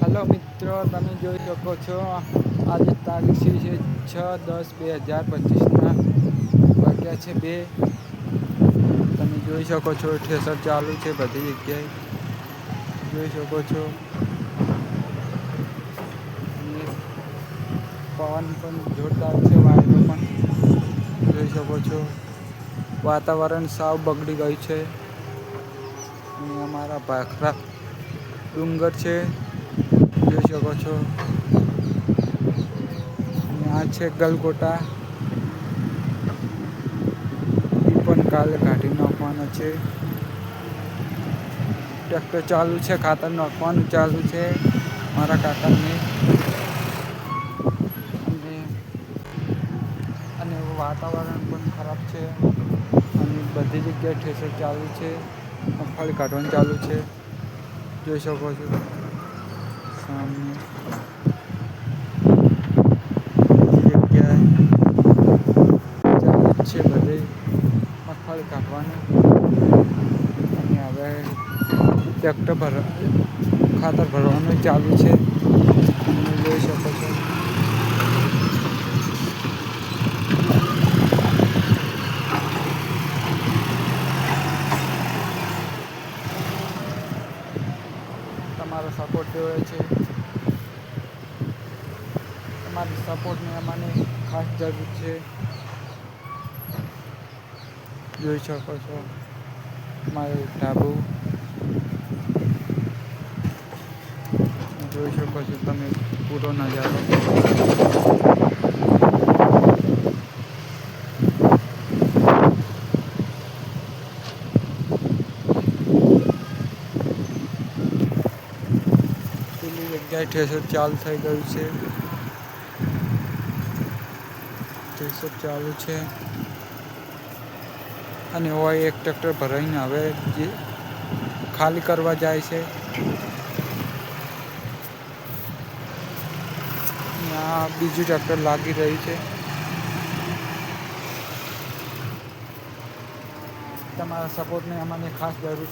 Hello મિત્રો, તમે જોઈ શકો છો, આજે તારીખ છે છ દસ બે હજાર પચીસના વાગ્યા છે બે. તમે જોઈ શકો છો, ઠેસર ચાલુ છે, બધી જગ્યાએ. જોઈ શકો છો. પવન પણ જોરદાર છે વાયરો પણ. જોઈ શકો છો. વાતાવરણ સાવ બગડી ગયું છે. અમારા ભાખરા ડુંગર છે. જોઈ શકો છો. આ છે ગલગોટા. એ પણ કાલે કાઢી નાખવાના છે. ટ્રેક્ટર ચાલુ છે, ખાતર નાખવાનું ચાલુ છે, મારા કાકાને. અને અને વાતાવરણ પણ ખરાબ છે. અને બધી જગ્યાએ ઠેસર ચાલુ છે. મગફળી કાઢવાનું ચાલુ છે. જોઈ શકો છો. સામે. જગ્યાએ છે બધે મગફળી કાઢવાનું. અને હવે ટ્રેક્ટર ભર ખાતર ભરવાનું ચાલુ છે. તમે જોઈ શકો છો. તમારો સપોર્ટ જોઈએ છે? તમારી સપોર્ટની અમને ખાસ જરૂર છે. જોઈ શકો છો. મારું ઢાબુ. જોઈ શકો છો તમે. પૂરો નજારો. પેલી જગ્યાએ ઠેસર ચાલુ થઈ ગયું છે. ઠેસર ચાલુ છે. અને હોય એક ટ્રેક્ટર ભરાઈને હવે જે ખાલી કરવા જાય છે. આ બીજું ટ્રેક્ટર લાગી રહ્યું છે. તમારા સપોર્ટની અમને ખાસ જરૂર